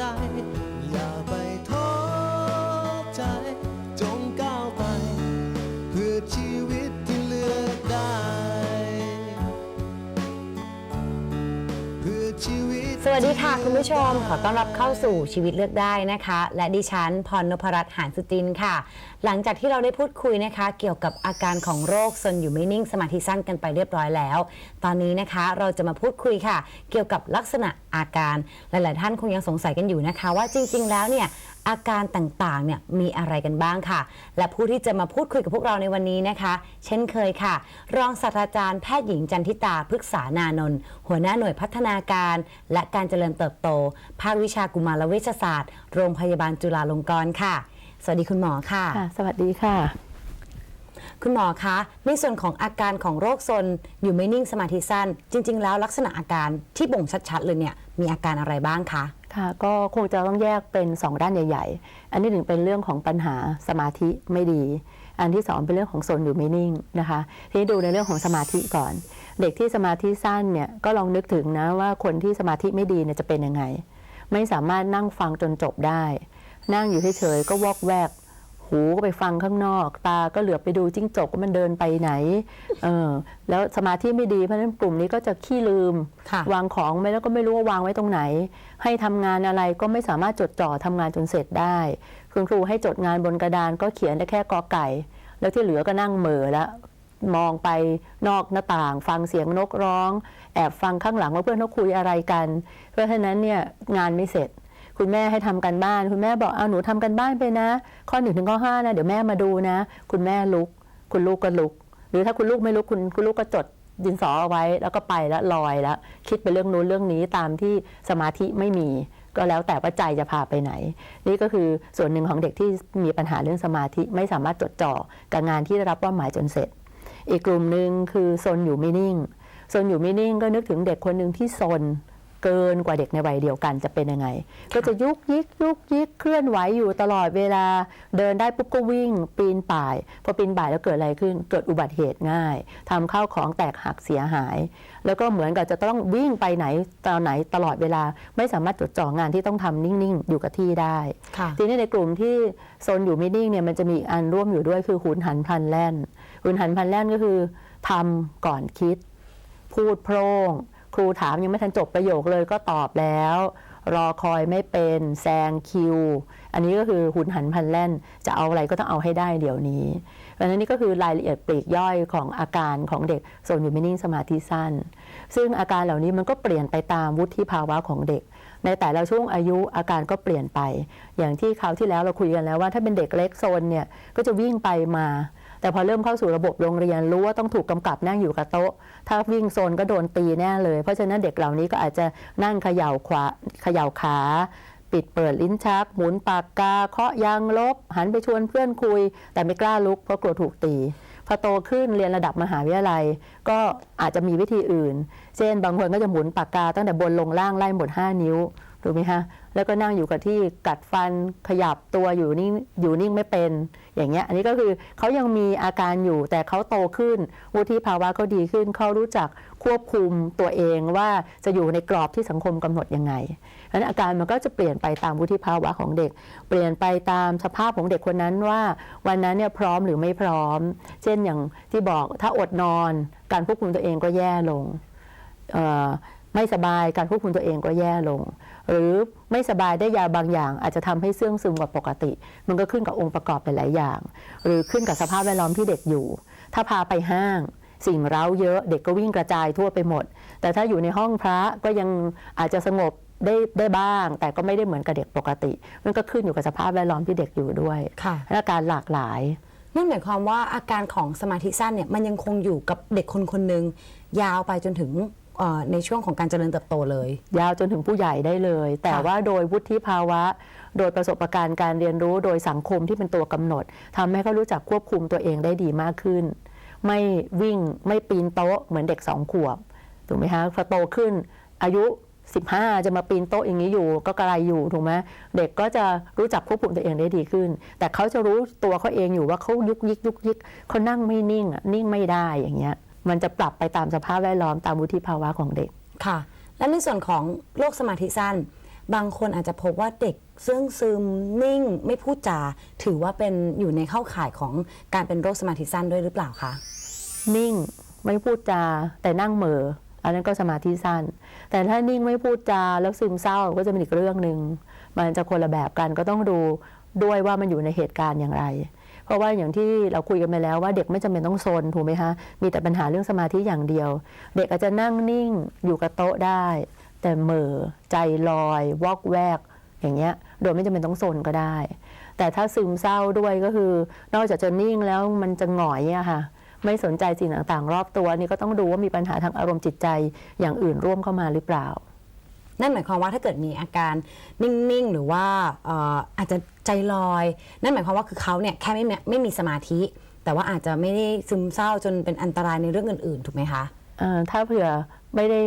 die. สวัสดีค่ะคุณผู้ชม ขอต้อนรับเข้าสู่ชีวิตเลือกได้นะคะ และดิฉันพรนพรัตน์หานสุจินค่ะ หลังจากที่เราได้พูดคุยนะคะ เกี่ยวกับอาการของโรคซนอยู่ไม่นิ่งสมาธิสั้นกันไปเรียบร้อยแล้ว ตอนนี้นะคะเราจะมาพูดคุยค่ะ เกี่ยวกับลักษณะอาการหลาย ๆ ท่านคงยังสงสัยกันอยู่นะคะ ว่าจริง ๆ แล้วเนี่ยอาการต่างๆเนี่ยมีอะไรกันบ้างค่ะ และผู้ที่จะมาพูดคุยกับพวกเราในวันนี้นะคะ เช่นเคยค่ะ รองศาสตราจารย์แพทย์หญิงจันทิตาพฤกษานานนท์หัวหน้าหน่วยพัฒนาการ และการเจริญเติบโต ภาควิชากุมารเวชศาสตร์ โรงพยาบาลจุฬาลงกรณ์ค่ะ สวัสดีคุณหมอค่ะ ค่ะ สวัสดีค่ะ คุณหมอคะ ในส่วนของอาการของโรคซนอยู่ไม่นิ่งสมาธิสั้น จริง ๆ แล้วลักษณะอาการที่บ่งชัดๆเลยเนี่ยมีอาการอะไรบ้างคะค่ะก็คงจะต้องแยกเป็น 2 ด้านใหญ่ ๆ อันที่หนึ่งเป็นเรื่องของปัญหาสมาธิไม่ดี อันที่สองเป็นเรื่องของโซนอยู่ไม่นิ่งนะคะทีนี้ดูในเรื่องของสมาธิก่อน เด็กที่สมาธิสั้นเนี่ยก็ลองนึกถึงนะว่าคนที่สมาธิไม่ดีเนี่ยจะเป็นยังไง ไม่สามารถนั่งฟังจนจบได้ นั่งอยู่เฉยๆก็วอกแวก หูก็ไปฟังข้างนอก ตาก็เหลือบไปดูจิ้งจกว่ามันเดินไปไหนเออแล้วสมาธิไม่ดีเพราะฉะนั้นกลุ่มนี้ก็จะขี้ลืม ค่ะวางของไว้แล้วก็ไม่รู้ว่าวางไว้ตรงไหน ให้ทำงานอะไรก็ไม่สามารถจดจ่อทำงานจนเสร็จได้ คุณครูให้จดงานบนกระดานก็เขียนได้แค่กอไก่ แล้วที่เหลือก็นั่งเหม่อแล้ว มองไปนอกหน้าต่าง ฟังเสียงนกร้อง แอบฟังข้างหลังว่าเพื่อนเขาคุยอะไรกัน เพราะฉะนั้นเนี่ยงานไม่เสร็จ คุณแม่ให้ทำกันบ้าน คุณแม่บอกเอาหนูทำกันบ้านไปนะ ข้อหนึ่งถึงข้อห้านะเดี๋ยวแม่มาดูนะ คุณแม่ลุก คุณลูกก็ลุก หรือถ้าคุณลูกไม่ลุกคุณคุณลูกก็จดดินสอเอาไว้แล้วก็ไปแล้วลอยแล้ว คิดไปเรื่องนู้นเรื่องนี้ตามที่สมาธิไม่มี ก็แล้วแต่ว่าใจจะพาไปไหน นี่ก็คือส่วนหนึ่งของเด็กที่มีปัญหาเรื่องสมาธิไม่สามารถจดจ่อกับงานที่ได้รับว่าหมายจนเสร็จ อีกกลุ่มหนึ่งคือโซนอยู่ไม่นิ่งโซนอยู่ไม่นิ่งก็นึกถึงเด็กคนหนึ่งที่โซน เกินกว่าเด็กในวัยเดียวกันจะเป็นยังไง ก็จะยุกยิกยุกยิกเคลื่อนไหวอยู่ตลอดเวลาเดินได้ปุ๊บก็วิ่ง ปีนป่าย พอปีนป่ายแล้วเกิดอะไรขึ้น เกิดอุบัติเหตุง่ายทำข้าวของแตกหักเสียหาย แล้วก็เหมือนกับจะต้องวิ่งไปไหนตอนไหนตลอดเวลา ไม่สามารถจดจ่องานที่ต้องทำนิ่งๆ อยู่กับที่ได้ค่ะทีนี้ในกลุ่มที่โซนอยู่ไม่นิ่งเนี่ยมันจะมีอีกอันร่วมอยู่ด้วยคือหุนหันพลันแล่นหุนหันพลันแล่นก็คือทำก่อนคิด พูดโพร่งค รูถามยังไม่ทันจบประโยคเลยก็ตอบแล้ว รอคอยไม่เป็นแซงคิว อันนี้ก็คือหุนหันพันแล่น จะเอาอะไรก็ต้องเอาให้ได้เดี๋ยวนี้เพราะนั้นนี่ก็คือรายละเอียดปลีกย่อยของอาการของเด็กโซนอยู่ไม่นิ่งสมาธิสั้น ซึ่งอาการเหล่านี้มันก็เปลี่ยนไปตามวุฒิภาวะของเด็ก ในแต่ละช่วงอายุอาการก็เปลี่ยนไป อย่างที่คราวที่แล้วเราคุยกันแล้วว่าถ้าเป็นเด็กเล็กโซนเนี่ยก็จะวิ่งไปมา แต่พอเริ่มเข้าสู่ระบบโรงเรียนรู้ว่าต้องถูกกำกับนั่งอยู่กับโต๊ะ ถ้าวิ่งโซนก็โดนตีแน่เลย เพราะฉะนั้นเด็กเหล่านี้ก็อาจจะนั่งเขย่าขวาเขย่าขาปิดเปิดลิ้นชัก หมุนปากกา เคาะยางลบ หันไปชวนเพื่อนคุย แต่ไม่กล้าลุกเพราะกลัวถูกตีพอโตขึ้นเรียนระดับมหาวิทยาลัย ก็อาจจะมีวิธีอื่น เช่นบางคนก็จะหมุนปากกาตั้งแต่บนลงล่างไล่หมด 5 นิ้วถูกไหมฮะ แล้วก็นั่งอยู่กับที่กัดฟันขยับตัวอยู่นิ่งอยู่นิ่งไม่เป็น อย่างเงี้ย อันนี้ก็คือเขายังมีอาการอยู่แต่เขาโตขึ้นวุฒิภาวะเขาดีขึ้นเขารู้จักควบคุมตัวเองว่าจะอยู่ในกรอบที่สังคมกำหนดยังไงนั้นอาการมันก็จะเปลี่ยนไปตามวุฒิภาวะของเด็ก เปลี่ยนไปตามสภาพของเด็กคนนั้นว่า วันนั้นเนี่ยพร้อมหรือไม่พร้อม เช่นอย่างที่บอกถ้าอดนอน การควบคุมตัวเองก็แย่ลงไม่สบายการควบคุมตัวเองก็แย่ลง หรือไม่สบายได้ยาบางอย่าง อาจจะทำให้เสื่องซึมกว่าปกติ มันก็ขึ้นกับองค์ประกอบหลายๆอย่าง หรือขึ้นกับสภาพแวดล้อมที่เด็กอยู่ ถ้าพาไปห้างสิ่งเร้าเยอะเด็กก็วิ่งกระจายทั่วไปหมด แต่ถ้าอยู่ในห้องพระก็ยังอาจจะสงบได้ได้บ้าง แต่ก็ไม่ได้เหมือนกับเด็กปกติ มันก็ขึ้นอยู่กับสภาพแวดล้อมที่เด็กอยู่ด้วยค่ะและอาการหลากหลายนั่นหมายความว่าอาการของสมาธิสั้นเนี่ยมันยังคงอยู่กับเด็กคนคนหนึ่งยาวไปจนถึงเอ่อ ในช่วงของการเจริญเติบโตเลย ยาวจนถึงผู้ใหญ่ได้เลย แต่ค่ะว่าโดยวุฒิภาวะ โดยประสบการณ์การเรียนรู้โดยสังคมที่เป็นตัวกำหนดทำให้เขารู้จักควบคุมตัวเองได้ดีมากขึ้น ไม่วิ่งไม่ปีนโต๊ะเหมือนเด็กสองขวบถูกไหมคะพอโตขึ้นอายุ15 จะมาปีนโต๊ะอย่างนี้อยู่ ก็กระไรอยู่ถูกไหมเด็กก็จะรู้จักควบคุมตัวเองได้ดีขึ้น แต่เขาจะรู้ตัวเขาเองอยู่ว่าเขายุกยิกยุกยิกเขานั่งไม่นิ่งอะนิ่งไม่ได้อย่างเงี้ย มันจะปรับไปตามสภาพแวดล้อมตามวุฒิภาวะของเด็ก ค่ะ และในส่วนของโรคสมาธิสั้น บางคนอาจจะพบว่าเด็กซึ่งซึมนิ่งไม่พูดจา ถือว่าเป็นอยู่ในเข้าข่ายของการเป็นโรคสมาธิสั้นด้วยหรือเปล่าคะนิ่งไม่พูดจาแต่นั่งเหม่ออันนั้นก็สมาธิสั้น แต่ถ้านิ่งไม่พูดจาแล้วซึมเศร้าก็จะเป็นอีกเรื่องหนึ่งมันจะคนละแบบกันก็ต้องดูด้วยว่ามันอยู่ในเหตุการณ์อย่างไรเพ ราะว่าอย่างที่เราคุยกันไปแล้วว่าเด็กไม่จำเป็นต้องโซนถูกไหมคะมีแต่ปัญหาเรื่องสมาธิอย่างเดียว เด็กอาจจะนั่งนิ่งอยู่กับโต๊ะได้ แต่เหม่อใจลอย วอกแวก อย่างเงี้ยโดยไม่จำเป็นต้องโซนก็ได้ แต่ถ้าซึมเศร้าด้วยก็คือ นอกจากจะนิ่งแล้วมันจะหงอยอะค่ะไม่สนใจสิ่งต่างๆ รอบตัวนี่ก็ต้องดูว่ามีปัญหาทางอารมณ์จิตใจอย่างอื่นร่วมเข้ามาหรือเปล่า นั่นหมายความว่าถ้าเกิดมีอาการนิ่งๆ หรือว่าเอ่ออาจจะใจลอย นั่นหมายความว่าคือเขาเนี่ยแค่ไม่มีไม่มีสมาธิ แต่ว่าอาจจะไม่ได้ซึมเศร้าจนเป็นอันตรายในเรื่องอื่นๆ ถูกไหมคะเอ่อถ้าเผื่อไม่ได้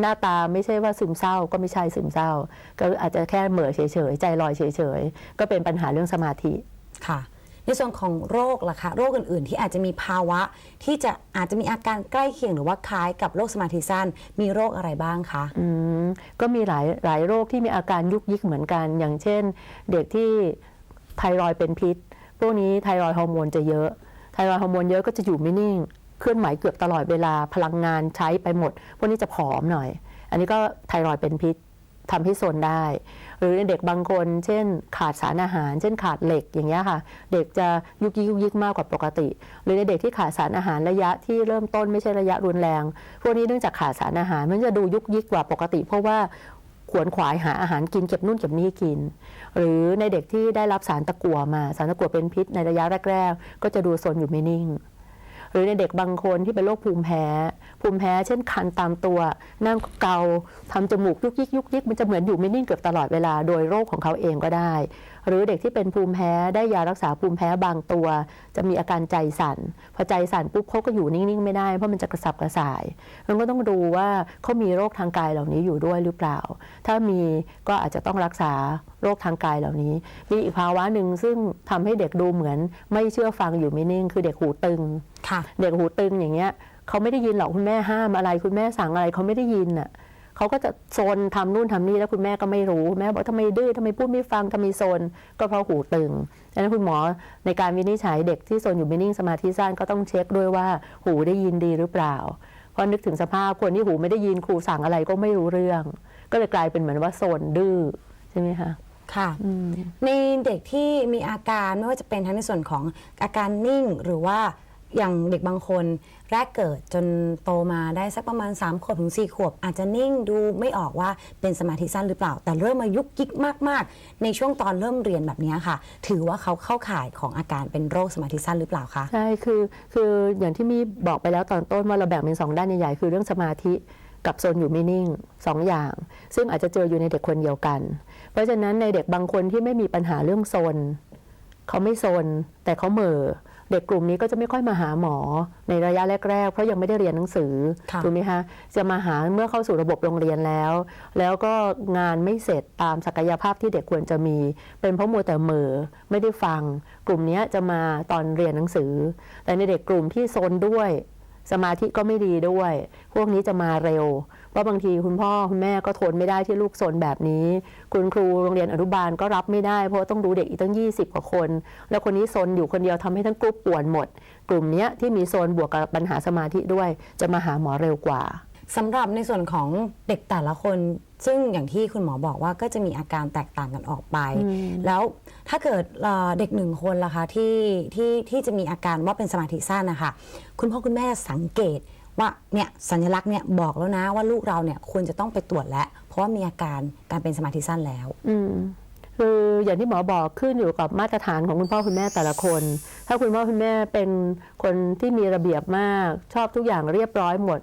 หน้าตาไม่ใช่ว่าซึมเศร้าก็ไม่ใช่ซึมเศร้า ก็อาจจะแค่เหม่อเฉยๆ ใจลอยเฉยๆ ก็เป็นปัญหาเรื่องสมาธิค่ะ ในส่วนของโรคล่ะคะโรคอื่นๆ ที่อาจจะมีภาวะที่จะอาจจะมีอาการใกล้เคียงหรือว่าคล้ายกับโรคสมาธิสั้น มีโรคอะไรบ้างคะอืมก็มีหลายหลายโรคที่มีอาการยุกยิกเหมือนกัน อย่างเช่น เด็กที่ไทรอยเป็นพิษ พวกนี้ไทรอยฮอร์โมนจะเยอะ ไทรอยฮอร์โมนเยอะก็จะอยู่ไม่นิ่ง เคลื่อนไหวเกือบตลอดเวลาพลังงานใช้ไปหมด พวกนี้จะผอมหน่อย อันนี้ก็ไทรอยเป็นพิษ ทำให้โซนได้ หรือในเด็กบางคน เช่น ขาดสารอาหาร เช่นขาดเหล็กอย่างเงี้ยค่ะ เด็กจะยุกยิกยุกยิกมากกว่าปกติ หรือในเด็กที่ขาดสารอาหารระยะที่เริ่มต้นไม่ใช่ระยะรุนแรง พวกนี้เนื่องจากขาดสารอาหาร มันจะดูยุกยิกกว่าปกติ เพราะว่าขวนขวายหาอาหารกินเก็บนู่นเก็บนี่กิน หรือในเด็กที่ได้รับสารตะกั่วมา สารตะกั่วเป็นพิษในระยะแรก ๆ ก็จะดูโซนอยู่ไม่นิ่ง หรือในเด็กบางคนที่เป็นโรคภูมิแพ้ ภูมิแพ้เช่นคันตามตัวนั่งเกาทำจมูกยุกยิกยุกยิกมันจะเหมือนอยู่ไม่นิ่งเกือบตลอดเวลาโดยโรคของเขาเองก็ได้ หรือเด็กที่เป็นภูมิแพ้ได้ยารักษาภูมิแพ้บางตัว จะมีอาการใจสั่นพอใจสั่นปุ๊บเขาก็อยู่นิ่งๆ ไม่ได้เพราะมันจะกระสับกระส่ายมันก็ต้องดูว่าเขามีโรคทางกายเหล่านี้อยู่ด้วยหรือเปล่า ถ้ามีก็อาจจะต้องรักษาโรคทางกายเหล่านี้ มีอีกภาวะหนึ่งซึ่งทำให้เด็กดูเหมือน ไม่เชื่อฟังอยู่ไม่นิ่ง คือเด็กหูตึงค่ะเด็กหูตึงอย่างเงี้ยเขาไม่ได้ยินหรอกคุณแม่ห้ามอะไร คุณแม่สั่งอะไรเขาไม่ได้ยินอะ เขาก็จะโซนทำนู่นทำนี่แล้วคุณแม่ก็ไม่รู้แม่บอกทำไมดื้อทำไมพูดไม่ฟังทำไมโซนก็เพราะหูตึงดังนั้นคุณหมอในการวินิจฉัยเด็กที่โซนอยู่ไม่นิ่งสมาธิสั้นก็ต้องเช็คด้วยว่าหูได้ยินดีหรือเปล่าเพราะนึกถึงสภาพคนที่หูไม่ได้ยินครูสั่งอะไรก็ไม่รู้เรื่อง ก็เลยกลายเป็นเหมือนว่าโซนดื้อใช่ไหมคะค่ะอืมในเด็กที่มีอาการไม่ว่าจะเป็นทั้งในส่วนของอาการนิ่งหรือว่า อย่างเด็กบางคนแรกเกิดจนโตมาได้สักประมาณ 3 ขวบถึง 4 ขวบ อาจจะนิ่งดูไม่ออกว่าเป็นสมาธิสั้นหรือเปล่า แต่เริ่มมายุกยิกมาก ๆ ในช่วงตอนเริ่มเรียนแบบนี้ค่ะ ถือว่าเขาเข้าข่ายของอาการเป็นโรคสมาธิสั้นหรือเปล่าคะใช่คือคืออย่างที่มีบอกไปแล้วตอนต้นว่าเราแบ่งเป็นสองด้านใหญ่ๆคือเรื่องสมาธิกับโซนอยู่ไม่นิ่งสองอย่าง ซึ่งอาจจะเจออยู่ในเด็กคนเดียวกัน เพราะฉะนั้นในเด็กบางคนที่ไม่มีปัญหาเรื่องโซนเขาไม่โซนแต่เขาเหม่อ เด็กกลุ่มนี้ก็จะไม่ค่อยมาหาหมอในระยะแรก ๆ เพราะยังไม่ได้เรียนหนังสือค่ะถูกไหมคะจะมาหาเมื่อเข้าสู่ระบบโรงเรียนแล้ว แล้วก็งานไม่เสร็จตามศักยภาพที่เด็กควรจะมี เป็นเพราะมัวแต่เหม่อไม่ได้ฟัง กลุ่มเนี้ยจะมาตอนเรียนหนังสือ แต่ในเด็กกลุ่มที่โซนด้วย สมาธิก็ไม่ดีด้วย พวกนี้จะมาเร็ว เพราะบางทีคุณพ่อคุณแม่ก็ทนไม่ได้ที่ลูกโซนแบบนี้ คุณครูโรงเรียนอนุบาลก็รับไม่ได้ เพราะว่าต้องดูเด็กอีกตั้ง 20 กว่าคน แล้วคนนี้โซนอยู่คนเดียวทำให้ทั้งกลุ่มป่วนหมด กลุ่มเนี้ยที่มีโซนบวกกับปัญหาสมาธิด้วย จะมาหาหมอเร็วกว่าสำหรับในส่วนของเด็กแต่ละคน ซึ่งอย่างที่คุณหมอบอกว่าก็จะมีอาการแตกต่างกันออกไป แล้วถ้าเกิดเอ่อเด็กหนึ่งคนล่ะคะที่ที่ที่จะมีอาการว่าเป็นสมาธิสั้นนะคะคุณพ่อคุณแม่สังเกต ว่าเนี่ยสัญลักษณ์เนี่ยบอกแล้วนะว่าลูกเราเนี่ยควรจะต้องไปตรวจแล้ว เพราะว่ามีอาการการเป็นสมาธิสั้นแล้ว อืมคืออย่างที่หมอบอกขึ้นอยู่กับมาตรฐานของคุณพ่อคุณแม่แต่ละคน ถ้าคุณพ่อคุณแม่เป็นคนที่มีระเบียบมาก ชอบทุกอย่างเรียบร้อยหมด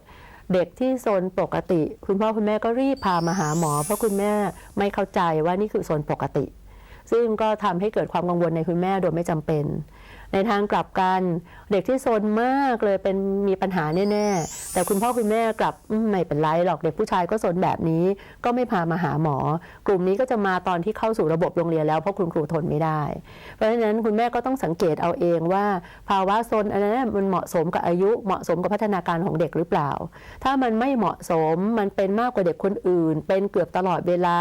เด็กที่โซนปกติ คุณพ่อคุณแม่ก็รีบพามาหาหมอ เพราะคุณแม่ไม่เข้าใจว่านี่คือโซนปกติ ซึ่งก็ทำให้เกิดความกังวลในคุณแม่โดยไม่จำเป็น ในทางกลับกันเด็กที่โซนมากเลยเป็นมีปัญหาแน่ๆ แต่คุณพ่อคุณแม่กลับไม่เป็นไรหรอกเด็กผู้ชายก็โซนแบบนี้ ก็ไม่พามาหาหมอ กลุ่มนี้ก็จะมาตอนที่เข้าสู่ระบบโรงเรียนแล้วเพราะคุณครูทนไม่ได้ เพราะฉะนั้นคุณแม่ก็ต้องสังเกตเอาเองว่า ภาวะโซนอันนั้นมันเหมาะสมกับอายุเหมาะสมกับพัฒนาการของเด็กหรือเปล่า ถ้ามันไม่เหมาะสมมันเป็นมากกว่าเด็กคนอื่น เป็นเกือบตลอดเวลา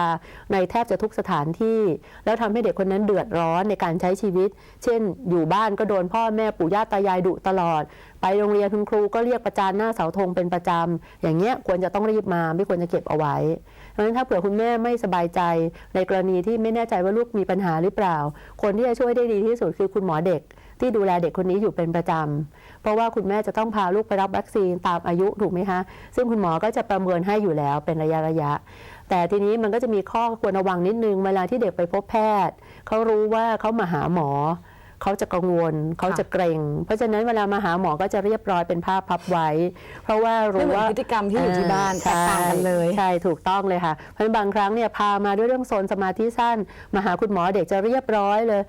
ในแทบจะทุกสถานที่ แล้วทำให้เด็กคนนั้นเดือดร้อนในการใช้ชีวิต เช่น อยู่บ้านก็โดนพ่อแม่ปู่ย่าตายายดุตลอด ไปโรงเรียนคุณครูก็เรียกประจานหน้าเสาธงเป็นประจำ อย่างเงี้ยควรจะต้องรีบมาไม่ควรจะเก็บเอาไว้เพราะฉะนั้นถ้าเผื่อคุณแม่ไม่สบายใจในกรณีที่ไม่แน่ใจว่าลูกมีปัญหาหรือเปล่า คนที่จะช่วยได้ดีที่สุดคือคุณหมอเด็กที่ดูแลเด็กคนนี้อยู่เป็นประจำ เพราะว่าคุณแม่จะต้องพาลูกไปรับวัคซีนตามอายุถูกไหมคะ ซึ่งคุณหมอก็จะประเมินให้อยู่แล้วเป็นระยะระยะ แต่ทีนี้มันก็จะมีข้อควรระวังนิดนึง เวลาที่เด็กไปพบแพทย์ เขารู้ว่าเขามาหาหมอ เขาจะกังวลเขาจะเกรงเพราะฉะนั้นเวลามาหาหมอก็จะเรียบร้อยเป็นผ้าพับไว้ เพราะว่าไม่รู้เหมือนว่าพฤติกรรมที่อยู่ที่บ้านแตกต่างกันเลยใช่ถูกต้องเลยค่ะเพราะฉะนั้นบางครั้งเนี่ยพามาด้วยเรื่องโซนสมาธิสั้นมาหาคุณหมอเด็กจะเรียบร้อยเลย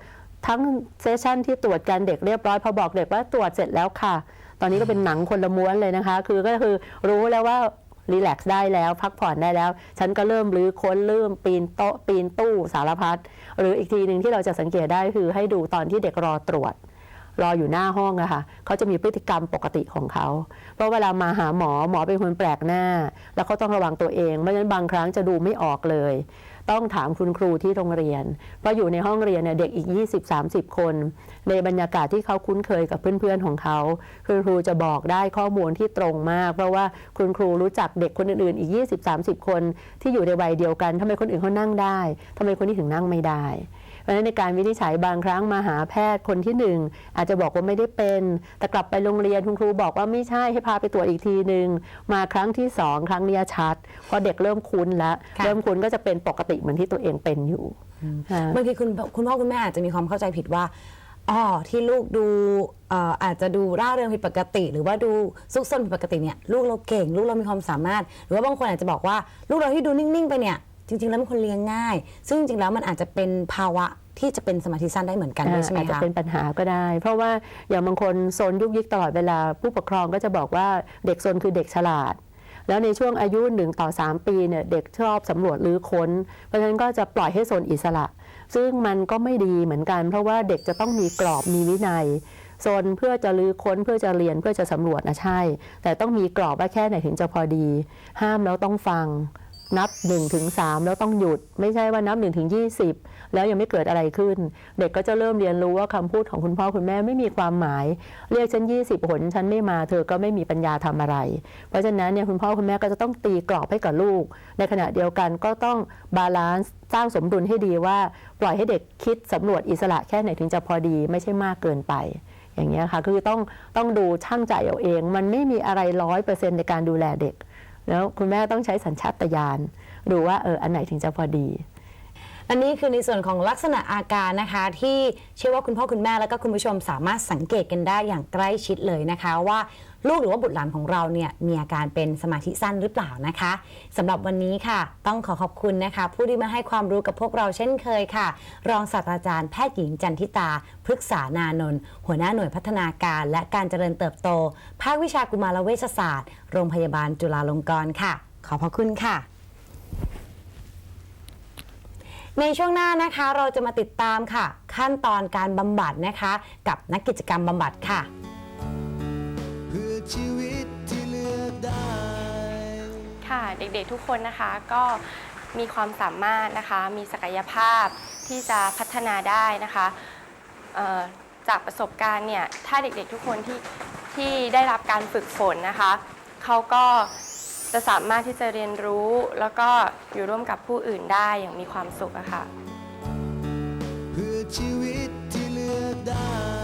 ทั้งเซสชันที่ตรวจกันเด็กเรียบร้อยพอบอกเด็กว่าตรวจเสร็จแล้วค่ะ ตอนนี้ก็เป็นหนังคนละม้วนเลยนะคะ คือก็คือรู้แล้วว่ารีแลกซ์ได้แล้ว พักผ่อนได้แล้ว ฉันก็เริ่มรื้อค้นเริ่มปีนโต๊ะปีนตู้สารพัด หรืออีกทีหนึ่งที่เราจะสังเกตได้คือให้ดูตอนที่เด็กรอตรวจ รออยู่หน้าห้องอะค่ะเขาจะมีพฤติกรรมปกติของเขาเพราะเวลามาหาหมอหมอเป็นคนแปลกหน้า แล้วเขาต้องระวังตัวเองเพราะฉะนั้นบางครั้งจะดูไม่ออกเลย ต้องถามคุณครูที่โรงเรียนเพราะอยู่ในห้องเรียนเนี่ยเด็กอีก 20-30 คน ในบรรยากาศที่เขาคุ้นเคยกับเพื่อนๆของเขาคุณครูจะบอกได้ข้อมูลที่ตรงมาก เพราะว่าคุณครูรู้จักเด็กคนอื่นๆอีก 20-30 คนที่อยู่ในวัยเดียวกันทำไมคนอื่นเขานั่งได้ทำไมคนนี้ถึงนั่งไม่ได้ เพราะฉะนั้นในการวินิจฉัยบางครั้งมาหาแพทย์คนที่หนึ่งอาจจะบอกว่าไม่ได้เป็น แต่กลับไปโรงเรียนคุณครูบอกว่าไม่ใช่ให้พาไปตรวจอีกทีหนึ่งมาครั้งที่สองครั้งเนี้ยชัดเพราะเด็กเริ่มคุ้นแล้วค่ะเริ่มคุ้นก็จะเป็นปกติเหมือนที่ตัวเองเป็นอยู่ค่ะบางทีคุณคุณพ่อคุณแม่อาจจะมีความเข้าใจผิดว่าอ๋อที่ลูกดูเอ่ออาจจะดูร่าเริงผิดปกติ หรือว่าดูซุกซนผิดปกติเนี่ยลูกเราเก่ง ลูกเรามีความสามารถ หรือว่าบางคนอาจจะบอกว่า ลูกเราที่ดูนิ่ง ๆ ไปเนี่ย จริง ๆ แล้วเป็นคนเลี้ยงง่าย ซึ่งจริง ๆ แล้วมันอาจจะเป็นภาวะที่จะเป็นสมาธิสั้นได้เหมือนกันด้วยใช่ไหมอาจจะคะ เป็นปัญหาก็ได้ เพราะว่าอย่างบางคนโซนยุกยิกตลอดเวลาผู้ปกครองก็จะบอกว่าเด็กโซนคือเด็กฉลาด แล้วในช่วงอายุ1ต่อ 3 ปีเนี่ยเด็กชอบสำรวจหรือค้น เพราะฉะนั้นก็จะปล่อยให้โซนอิสระ ซึ่งมันก็ไม่ดีเหมือนกัน เพราะว่าเด็กจะต้องมีกรอบมีวินัยโซนเพื่อจะลือค้นเพื่อจะเรียนเพื่อจะสำรวจนะใช่ แต่ต้องมีกรอบว่าแค่ไหนถึงจะพอดี ห้ามแล้วต้องฟัง นับ1ถึง3แล้วต้องหยุด ไม่ใช่ว่านับ1ถึง20แล้วยังไม่เกิดอะไรขึ้น เด็กก็จะเริ่มเรียนรู้ว่าคำพูดของคุณพ่อคุณแม่ไม่มีความหมาย เรียกฉัน 20 หนฉันไม่มาเธอก็ไม่มีปัญญาทำอะไร เพราะฉะนั้นเนี่ยคุณพ่อคุณแม่ก็จะต้องตีกรอบให้กับลูก ในขณะเดียวกันก็ต้องบาลานซ์สร้างสมดุลให้ดีว่า ปล่อยให้เด็กคิดสำรวจอิสระแค่ไหนถึงจะพอดี ไม่ใช่มากเกินไปอย่างเงี้ยค่ะคือต้องต้องดูช่างใจเอาเอง มันไม่มีอะไรร้อยเปอร์เซ็นต์ในการดูแลเด็ก แล้วคุณแม่ต้องใช้สัญชาตญาณดูว่าเอออันไหนถึงจะพอดี อันนี้คือในส่วนของลักษณะอาการนะคะ ที่เชื่อว่าคุณพ่อคุณแม่แล้วก็คุณผู้ชมสามารถสังเกตกันได้อย่างใกล้ชิดเลยนะคะว่า ลูกหรือว่าบุตรหลานของเราเนี่ยมีอาการเป็นสมาธิสั้นหรือเปล่านะคะสำหรับวันนี้ค่ะ ต้องขอขอบคุณนะคะ ผู้ที่มาให้ความรู้กับพวกเราเช่นเคยค่ะ รองศาสตราจารย์แพทย์หญิงจันทิตาพฤกษานานนท์หัวหน้าหน่วยพัฒนาการและการเจริญเติบโต ภาควิชากุมารเวชศาสตร์ โรงพยาบาลจุฬาลงกรณ์ค่ะ ขอบพระคุณค่ะในช่วงหน้านะคะเราจะมาติดตามค่ะ ขั้นตอนการบำบัดนะคะ กับนักกิจกรรมบำบัดค่ะ ชีวิตที่เลือกได้ ค่ะเด็กๆทุกคนนะคะก็มีความสามารถนะคะ มีศักยภาพที่จะพัฒนาได้นะคะเอ่อจากประสบการณ์เนี่ยถ้าเด็กๆทุกคนที่ที่ได้รับการฝึกฝนนะคะเขาก็จะสามารถที่จะเรียนรู้แล้วก็อยู่ร่วมกับผู้อื่นได้อย่างมีความสุขอะค่ะเพื่อชีวิตที่เลือกได้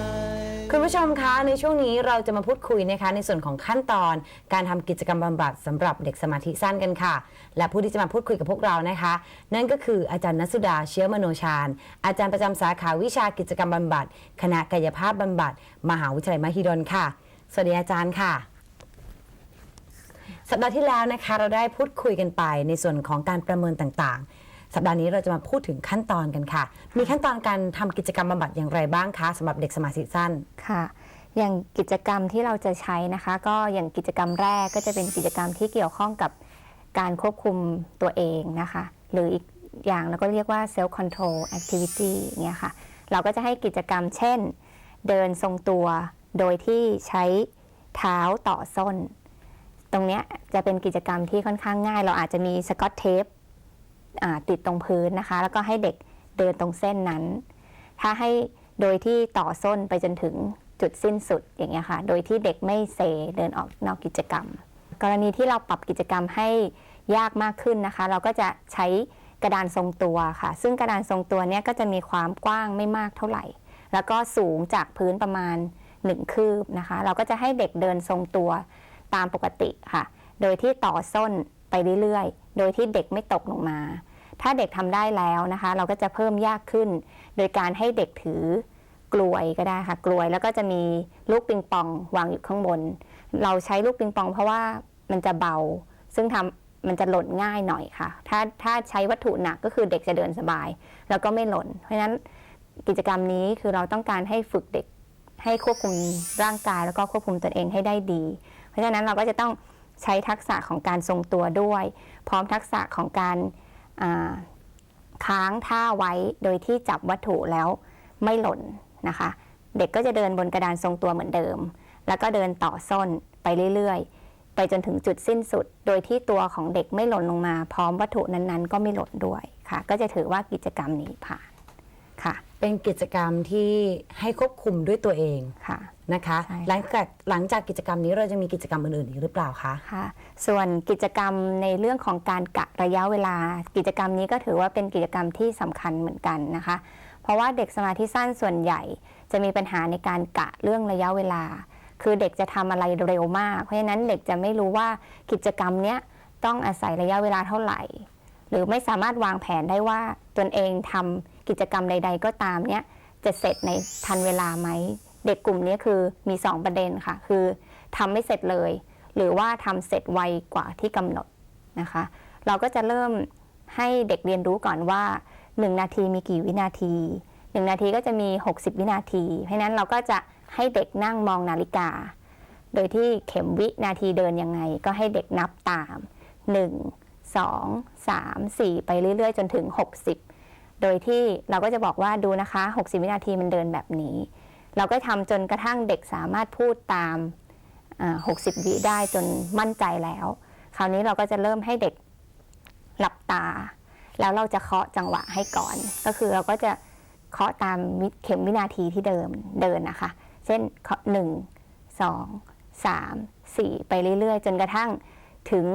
คุณผู้ชมคะในช่วงนี้เราจะมาพูดคุยนะคะในส่วนของขั้นตอน การทำกิจกรรมบำบัดสำหรับเด็กสมาธิสั้นกันค่ะ และผู้ที่จะมาพูดคุยกับพวกเรานะคะ นั่นก็คืออาจารย์นัสุดาเชื้อมโนชาญ อาจารย์ประจำสาขาวิชากิจกรรมบำบัดคณะกายภาพบำบัดมหาวิทยาลัยมหิดลค่ะ สวัสดีอาจารย์ค่ะ สัปดาห์ที่แล้วนะคะเราได้พูดคุยกันไปในส่วนของการประเมินต่างๆ สัปดาห์นี้เราจะมาพูดถึงขั้นตอนกันค่ะ มีขั้นตอนการทำกิจกรรมบำบัดอย่างไรบ้างคะสำหรับเด็กสมาธิสั้นค่ะ อย่างกิจกรรมที่เราจะใช้นะคะ ก็อย่างกิจกรรมแรกก็จะเป็นกิจกรรมที่เกี่ยวข้องกับการควบคุมตัวเองนะคะ หรืออีกอย่างเราก็เรียกว่า self control activity เนี่ยค่ะ เราก็จะให้กิจกรรมเช่น เดินทรงตัวโดยที่ใช้เท้าต่อส้น ตรงเนี้ยจะเป็นกิจกรรมที่ค่อนข้างง่าย เราอาจจะมีสกอตเทปอ่า ติดตรงพื้นนะคะ แล้วก็ให้เด็กเดินตรงเส้นนั้น ถ้าให้โดยที่ต่อส้นไปจนถึงจุดสิ้นสุดอย่างเงี้ยค่ะ โดยที่เด็กไม่เซเดินออกนอกกิจกรรม กรณีที่เราปรับกิจกรรมให้ยากมากขึ้นนะคะ เราก็จะใช้กระดานทรงตัวค่ะ ซึ่งกระดานทรงตัวเนี้ยก็จะมีความกว้างไม่มากเท่าไหร่ แล้วก็สูงจากพื้นประมาณ 1 คืบนะคะ เราก็จะให้เด็กเดินทรงตัวตามปกติค่ะ โดยที่ต่อส้นไปเรื่อยๆ โดยที่เด็กไม่ตกลงมา ถ้าเด็กทำได้แล้วนะคะ เราก็จะเพิ่มยากขึ้น โดยการให้เด็กถือกลวยก็ได้ค่ะ กลวยแล้วก็จะมีลูกปิงปองวางอยู่ข้างบน เราใช้ลูกปิงปอง เพราะว่ามันจะเบา ซึ่งทำมันจะหล่นง่ายหน่อยค่ะ ถ้าถ้าใช้วัตถุหนักก็คือเด็กจะเดินสบาย แล้วก็ไม่หล่น เพราะฉะนั้นกิจกรรมนี้คือเราต้องการให้ฝึกเด็กให้ควบคุมร่างกายแล้วก็ควบคุมตนเองให้ได้ดี เพราะฉะนั้นเราก็จะต้อง ใช้ทักษะของการทรงตัวด้วย พร้อมทักษะของการาค้างท่าไว้โดยที่จับวัตถุแล้วไม่หล่นนะคะ เด็กก็จะเดินบนกระดานทรงตัวเหมือนเดิม แล้วก็เดินต่อส้นไปเรื่อยๆ ไปจนถึงจุดสิ้นสุด โดยที่ตัวของเด็กไม่หล่นลงมา พร้อมวัตถุนั้นๆ ก็ไม่หล่นด้วยค่ะ ก็จะถือว่ากิจกรรมนี้ผ่าน เป็นกิจกรรมที่ให้ควบคุมด้วยตัวเองค่ะ นะคะ ใช่ค่ะ หลังจากหลังจากกิจกรรมนี้เราจะมีกิจกรรมอื่นๆอีกหรือเปล่าคะ ค่ะ ส่วนกิจกรรมในเรื่องของการกะระยะเวลา กิจกรรมนี้ก็ถือว่าเป็นกิจกรรมที่สำคัญเหมือนกันนะคะ เพราะว่าเด็กสมาธิสั้นส่วนใหญ่ จะมีปัญหาในการกะเรื่องระยะเวลา คือเด็กจะทำอะไรเร็วมาก เพราะฉะนั้นเด็กจะไม่รู้ว่ากิจกรรมเนี้ยต้องอาศัยระยะเวลาเท่าไหร่ หรือไม่สามารถวางแผนได้ว่าตนเองทำ กิจกรรมใด ๆ ก็ตามเนี้ยจะเสร็จในทันเวลาไหม เด็กกลุ่มนี้คือมี 2 ประเด็นค่ะ คือทำไม่เสร็จเลย หรือว่าทำเสร็จไวกว่าที่กำหนดนะคะ เราก็จะเริ่มให้เด็กเรียนรู้ก่อนว่า 1 นาทีมีกี่วินาที 1 นาทีก็จะมี 60 วินาที เพราะฉะนั้นเราก็จะให้เด็กนั่งมองนาฬิกา โดยที่เข็มวินาทีเดินยังไง ก็ให้เด็กนับตาม 1 2 3 4 ไปเรื่อยๆ จนถึง 60 โดยที่เราก็จะบอกว่าดูนะคะ 60 วินาทีมันเดินแบบนี้ เราก็ทำจนกระทั่งเด็กสามารถพูดตาม 60 วิได้จนมั่นใจแล้ว คราวนี้เราก็จะเริ่มให้เด็กหลับตา แล้วเราจะเคาะจังหวะให้ก่อน ก็คือเราก็จะเคาะตามเข็มวินาทีที่เดิมเดินนะคะ เช่นเคาะหนึ่งสองสามสี่ไปเรื่อยๆ จนกระทั่งถึง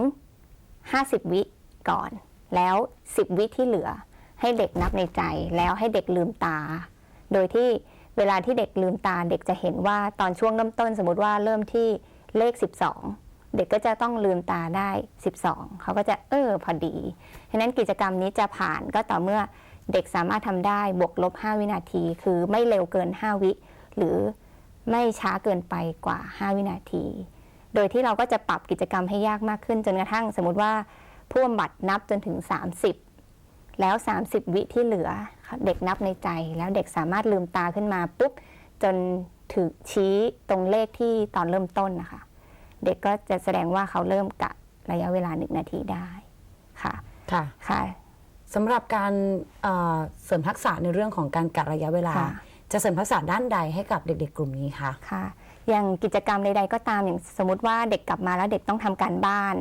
50 วิก่อน แล้ว 10 วิที่เหลือ ให้เด็กนับในใจแล้วให้เด็กลืมตา โดยที่เวลาที่เด็กลืมตาเด็กจะเห็นว่าตอนช่วงเริ่มต้นสมมติว่าเริ่มที่เลข 12 เด็กก็จะต้องลืมตาได้ 12 เขาก็จะเออพอดีฉะนั้นกิจกรรมนี้จะผ่านก็ต่อเมื่อเด็กสามารถทำได้บวกลบ 5 วินาที คือไม่เร็วเกิน 5 วิ หรือไม่ช้าเกินไปกว่า 5 วินาที โดยที่เราก็จะปรับกิจกรรมให้ยากมากขึ้นจนกระทั่ง สมมติว่าผู้บำบัดนับจนถึง 30 แล้ว 30 วิที่เหลือ เด็กนับในใจแล้วเด็กสามารถลืมตาขึ้นมาปุ๊บจนถึงชี้ตรงเลขที่ตอนเริ่มต้นนะคะ เด็กก็จะแสดงว่าเขาเริ่มกะระยะเวลาหนึ่งนาทีได้ค่ะค่ะค่ะสำหรับการเอ่อเสริมทักษะในเรื่องของการกะระยะเวลาค่ะจะเสริมทักษะด้านใดให้กับเด็ก ๆ กลุ่มนี้คะค่ะ อย่างกิจกรรมใดๆก็ตามอย่างสมมติว่าเด็กกลับมาแล้วเด็กต้องทำการบ้าน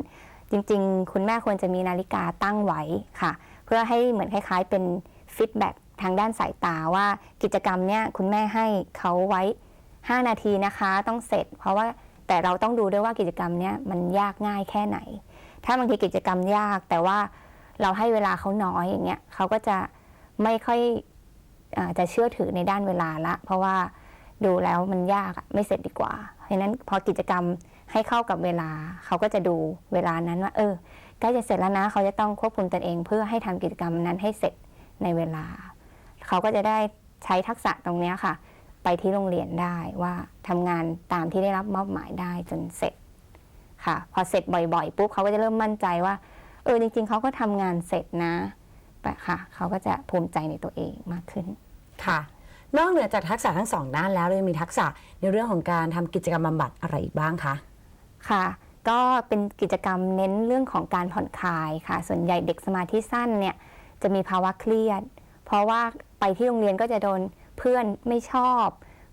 จริง ๆ คุณแม่ควรจะมีนาฬิกาตั้งไว้ค่ะ เพื่อให้เหมือนคล้าย ๆ เป็นฟีดแบ็กทางด้านสายตาว่ากิจกรรมเนี้ยคุณแม่ให้เขาไว้ 5 นาทีนะคะต้องเสร็จ เพราะว่าแต่เราต้องดูด้วยว่ากิจกรรมเนี้ยมันยากง่ายแค่ไหน ถ้าบางทีกิจกรรมยากแต่ว่าเราให้เวลาเขาน้อยอย่างเงี้ยเขาก็จะไม่ค่อยอจะเชื่อถือในด้านเวลาละ เพราะว่าดูแล้วมันยากไม่เสร็จดีกว่า เพราะฉะนั้นพอกิจกรรมให้เข้ากับเวลาเขาก็จะดูเวลานั้นว่า เออ ใกล้จะเสร็จแล้วนะ เขาจะต้องควบคุมตนเอง เพื่อให้ทำกิจกรรมนั้นให้เสร็จในเวลา เขาก็จะได้ใช้ทักษะตรงเนี้ยค่ะ ไปที่โรงเรียนได้ว่าทำงานตามที่ได้รับมอบหมายได้จนเสร็จค่ะ พอเสร็จบ่อยๆปุ๊บเขาก็จะเริ่มมั่นใจว่า เออจริง ๆ เขาก็ทำงานเสร็จนะแต่ค่ะ เขาก็จะภูมิใจในตัวเองมากขึ้นค่ะนอกเหนือจากทักษะทั้งสองด้านแล้วเรายังมีทักษะในเรื่องของการทำกิจกรรมบำบัดอะไรอีกบ้างคะค่ะ ก็เป็นกิจกรรมเน้นเรื่องของการผ่อนคลายค่ะ ส่วนใหญ่เด็กสมาธิสั้นเนี่ยจะมีภาวะเครียด เพราะว่าไปที่โรงเรียนก็จะโดนเพื่อนไม่ชอบ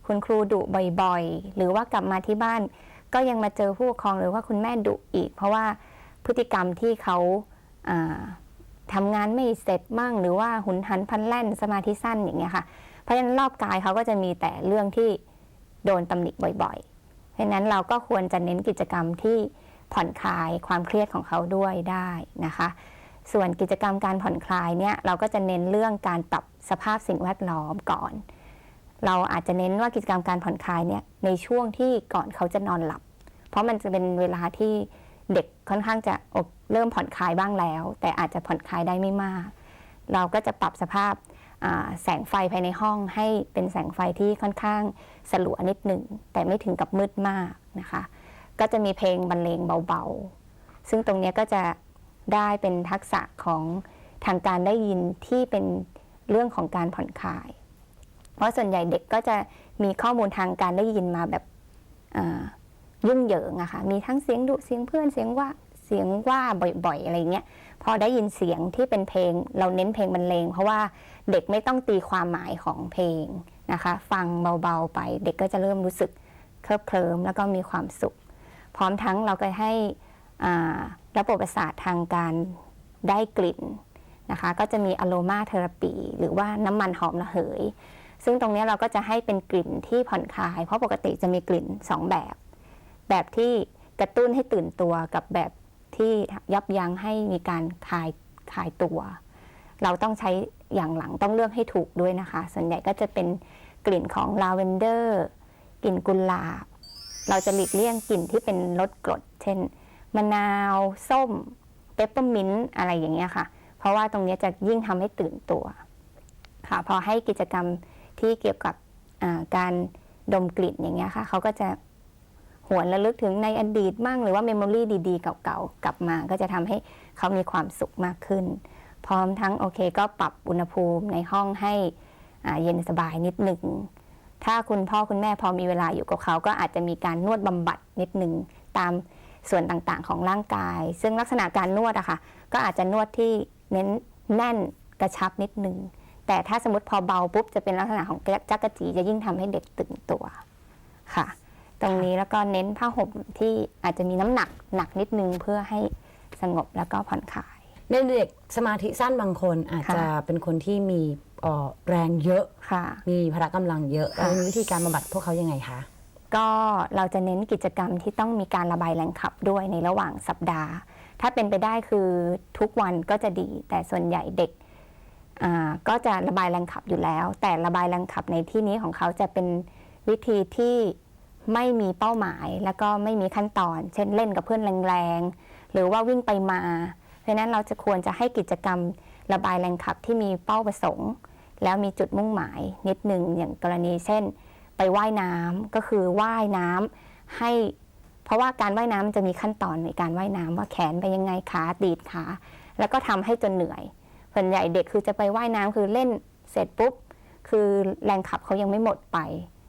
คุณครูดุบ่อยๆ หรือว่ากลับมาที่บ้าน ก็ยังมาเจอผู้ปกครองหรือว่าคุณแม่ดุอีก เพราะว่าพฤติกรรมที่เขาาทำงานไม่เสร็จมั่งหรือว่าหุนหันพันแล่นสมาธิสั้นอย่างเงี้ยค่ะ เพราะฉะนั้นรอบกายเขาก็จะมีแต่เรื่องที่โดนตำหนิบ่อย ๆ ราะนั้นเราก็ควรจะเน้นกิจกรรมที่ผ่อนคลายความเครียดของเขาด้วยได้นะคะ ส่วนกิจกรรมการผ่อนคลายเนี่ยเราก็จะเน้นเรื่องการปรับสภาพสิ่งแวดล้อมก่อน เราอาจจะเน้นว่ากิจกรรมการผ่อนคลายเนี่ยในช่วงที่ก่อนเขาจะนอนหลับ เพราะมันจะเป็นเวลาที่เด็กค่อนข้างจะเริ่มผ่อนคลายบ้างแล้ว แต่อาจจะผ่อนคลายได้ไม่มาก เราก็จะปรับสภาพ แสงไฟภายในห้องให้เป็นแสงไฟที่ค่อนข้างสลัวนิดหนึ่ง แต่ไม่ถึงกับมืดมากนะคะ ก็จะมีเพลงบรรเลงเบาๆ ซึ่งตรงนี้ก็จะได้เป็นทักษะของทางการได้ยินที่เป็นเรื่องของการผ่อนคลาย เพราะส่วนใหญ่เด็กก็จะมีข้อมูลทางการได้ยินมาแบบยุ่งเหยิงอะค่ะ มีทั้งเสียงดุเสียงเพื่อนเสียงว่าเสียงว่าบ่อยๆอะไรเงี้ย พอได้ยินเสียงที่เป็นเพลง เราเน้นเพลงบรรเลง เพราะว่าเด็กไม่ต้องตีความหมายของเพลงนะคะ ฟังเบาๆไป เด็กก็จะเริ่มรู้สึกเคลิบเคลิ้มแล้วก็มีความสุข พร้อมทั้งเราก็ให้ระบบประสาททางการได้กลิ่นนะคะ ก็จะมีอโรมาเทอราปี หรือว่าน้ำมันหอมระเหย ซึ่งตรงนี้เราก็จะให้เป็นกลิ่นที่ผ่อนคลาย เพราะปกติจะมีกลิ่น 2 แบบ แบบที่กระตุ้นให้ตื่นตัวกับแบบที่ยับยั้งให้มีการคลายคลายตัว เราต้องใช้อย่างหลังต้องเลือกให้ถูกด้วยนะคะ ส่วนใหญ่ก็จะเป็นกลิ่นของลาเวนเดอร์กลิ่นกุหลาบ เราจะหลีกเลี่ยงกลิ่นที่เป็นรสกรด เช่น มะนาว ส้ม เปปเปอร์มินต์อะไรอย่างเงี้ยค่ะ เพราะว่าตรงเนี้ยจะยิ่งทำให้ตื่นตัวค่ะพอให้กิจกรรมที่เกี่ยวกับการดมกลิ่นอย่างเงี้ยค่ะเขาก็จะหวนระลึกถึงในอดีตมั่งหรือว่าเมมโมรีดีๆ เก่าๆ กลับมา ก็จะทำให้เขามีความสุขมากขึ้น พร้อมทั้งโอเคก็ปรับอุณหภูมิในห้องให้เย็นสบายนิดหนึ่ง ถ้าคุณพ่อคุณแม่พอมีเวลาอยู่กับเขาก็อาจจะมีการนวดบำบัดนิดหนึ่งตามส่วนต่างๆ ของร่างกาย ซึ่งลักษณะการนวดอะค่ะก็อาจจะนวดที่เน้นแน่นกระชับนิดหนึ่งแต่ถ้าสมมติพอเบาปุ๊บจะเป็นลักษณะของจักรจีจะยิ่งทำให้เด็กตื่นตัวค่ะ ตรงนี้แล้วก็เน้นผ้าห่มที่อาจจะมีน้ำหนักหนักนิดนึงเพื่อให้สงบแล้วก็ผ่อนคลาย ในเด็กสมาธิสั้นบางคนอาจค่ะจะเป็นคนที่มีเอ่อแรงเยอะค่ะมีพละกำลังเยอะค่ะเรามีวิธีการบำบัดพวกเขายังไงคะ ก็เราจะเน้นกิจกรรมที่ต้องมีการระบายแรงขับด้วยในระหว่างสัปดาห์ ถ้าเป็นไปได้คือทุกวันก็จะดี แต่ส่วนใหญ่เด็กอ่าก็จะระบายแรงขับอยู่แล้ว แต่ระบายแรงขับในที่นี้ของเขาจะเป็นวิธีที่ไม่มีเป้าหมายแล้วก็ไม่มีขั้นตอน เช่นเล่นกับเพื่อนแรงๆหรือว่าวิ่งไปมา เพราะนั้นเราจะควรจะให้กิจกรรมระบายแรงขับที่มีเป้าประสงค์ แล้วมีจุดมุ่งหมายนิดหนึ่งอย่างกรณีเช่น ไปว่ายน้ำก็คือว่ายน้ำให้ เพราะว่าการว่ายน้ำมันจะมีขั้นตอนในการว่ายน้ำว่าแขนไปยังไงขาดีดขาแล้วก็ทำให้จนเหนื่อยส่วนใหญ่เด็กคือจะไปว่ายน้ำคือเล่นเสร็จปุ๊บคือแรงขับเขายังไม่หมดไป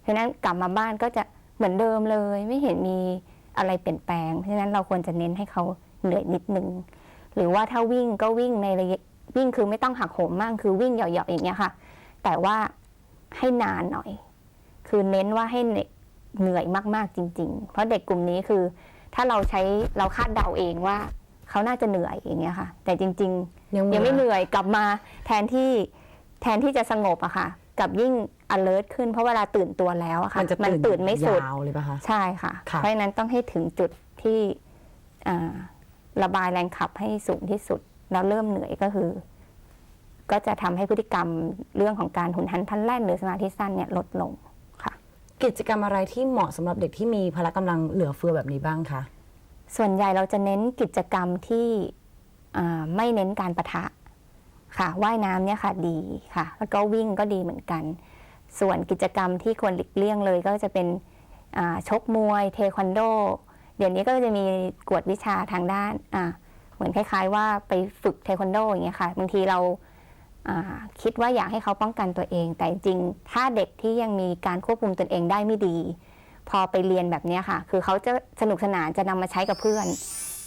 เพราะฉะนั้นกลับมาบ้านก็จะเหมือนเดิมเลย ไม่เห็นมีอะไรเปลี่ยนแปลงเพราะฉะนั้นเราควรจะเน้นให้เขาเหนื่อยนิดนึง หรือว่าถ้าวิ่งก็วิ่งในระยะวิ่งคือไม่ต้องหักโหมมากคือวิ่งเหยาะๆอย่างเงี้ยค่ะ แต่ว่าให้นานหน่อย คือเน้นว่าให้เหนื่อยมากๆจริง ๆ เพราะเด็กกลุ่มนี้คือ ถ้าเราใช้เราคาดเดาเองว่าเขาน่าจะเหนื่อยอย่างเงี้ยค่ะ แต่จริง ๆ ยังยังไม่เหนื่อยกลับมาแทนที่แทนที่จะสงบอะค่ะกลับยิ่ง alert ขึ้นเพราะเวลาตื่นตัวแล้วอะค่ะมันจะตื่นไม่สุดยาวเลยปะคะใช่ค่ะค่ะ เพราะฉะนั้นต้องให้ถึงจุดที่อ่า ระบายแรงขับให้สูงที่สุด แล้วเริ่มเหนื่อยก็คือ ก็จะทำให้พฤติกรรมเรื่องของการหุนหันพลันแล่นหรือสมาธิสั้นเนี่ยลดลงค่ะ กิจกรรมอะไรที่เหมาะสำหรับเด็กที่มีพละกำลังเหลือเฟือแบบนี้บ้างคะส่วนใหญ่เราจะเน้นกิจกรรมที่อ่าไม่เน้นการประทะค่ะว่ายน้ำเนี่ยค่ะดีค่ะ แล้วก็วิ่งก็ดีเหมือนกัน ส่วนกิจกรรมที่ควรหลีกเลี่ยงเลยก็จะเป็นอ่าชกมวย เทควันโด เดี๋ยวนี้ก็จะมีกวดวิชาทางด้านอ่าเหมือนคล้าย ๆ ว่าไปฝึกเทควันโดอย่างเงี้ยค่ะบางทีเราคิดว่าอยากให้เขาป้องกันตัวเอง แต่จริงถ้าเด็กที่ยังมีการควบคุมตนเองได้ไม่ดี พอไปเรียนแบบนี้ค่ะ คือเขาจะสนุกสนานจะนำมาใช้กับเพื่อน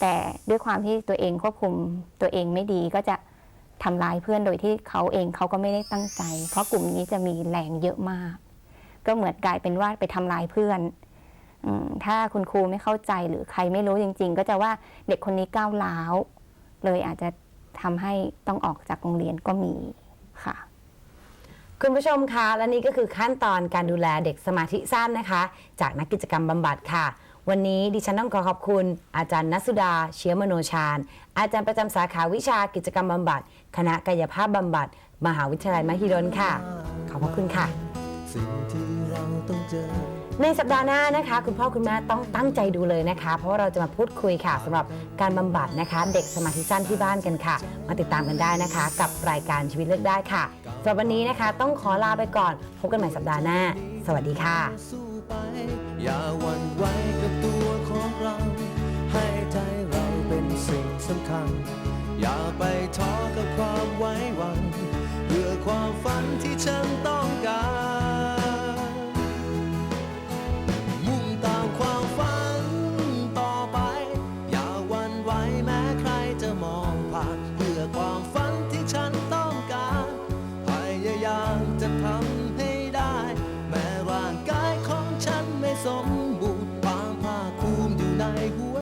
แต่ด้วยความที่ตัวเองควบคุมตัวเองไม่ดีก็จะทำร้ายเพื่อนโดยที่เขาเองเขาก็ไม่ได้ตั้งใจ เพราะกลุ่มนี้จะมีแรงเยอะมาก ก็เหมือนกลายเป็นว่าไปทำร้ายเพื่อน ถ้าคุณครูไม่เข้าใจหรือใครไม่รู้จริง ๆ ก็จะว่าเด็กคนนี้ก้าวร้าว เลยอาจจะทำให้ต้องออกจากโรงเรียนก็มีค่ะ คุณผู้ชมคะ และนี่ก็คือขั้นตอนการดูแลเด็กสมาธิสั้นนะคะ จากนักกิจกรรมบำบัดค่ะ วันนี้ดิฉันต้องขอขอบคุณ อาจารย์นัสสุดา เชื้อมโนชาญ อาจารย์ประจำสาขาวิชากิจกรรมบำบัด คณะกายภาพบำบัด มหาวิทยาลัยมหิดลค่ะ ขอบพระคุณค่ะ ในสัปดาห์หน้านะคะ คุณพ่อคุณแม่ต้องตั้งใจดูเลยนะคะ เพราะว่าเราจะมาพูดคุยค่ะสำหรับการบำบัดนะคะ เด็กสมาธิสั้นที่บ้านกันค่ะ มาติดตามกันได้นะคะ กับรายการชีวิตเลือกได้ค่ะสำหรับวันนี้นะคะ ต้องขอลาไปก่อนพบกันใหม่สัปดาห์หน้า สวัสดีค่ะ สู้ไปอย่าหวั่นไหวกับตัวของเรา ให้ใจเราเป็นสิ่งสำคัญ อย่าไปท้อกับความไว้วังเพื่อความฝันที่ฉันต้องการ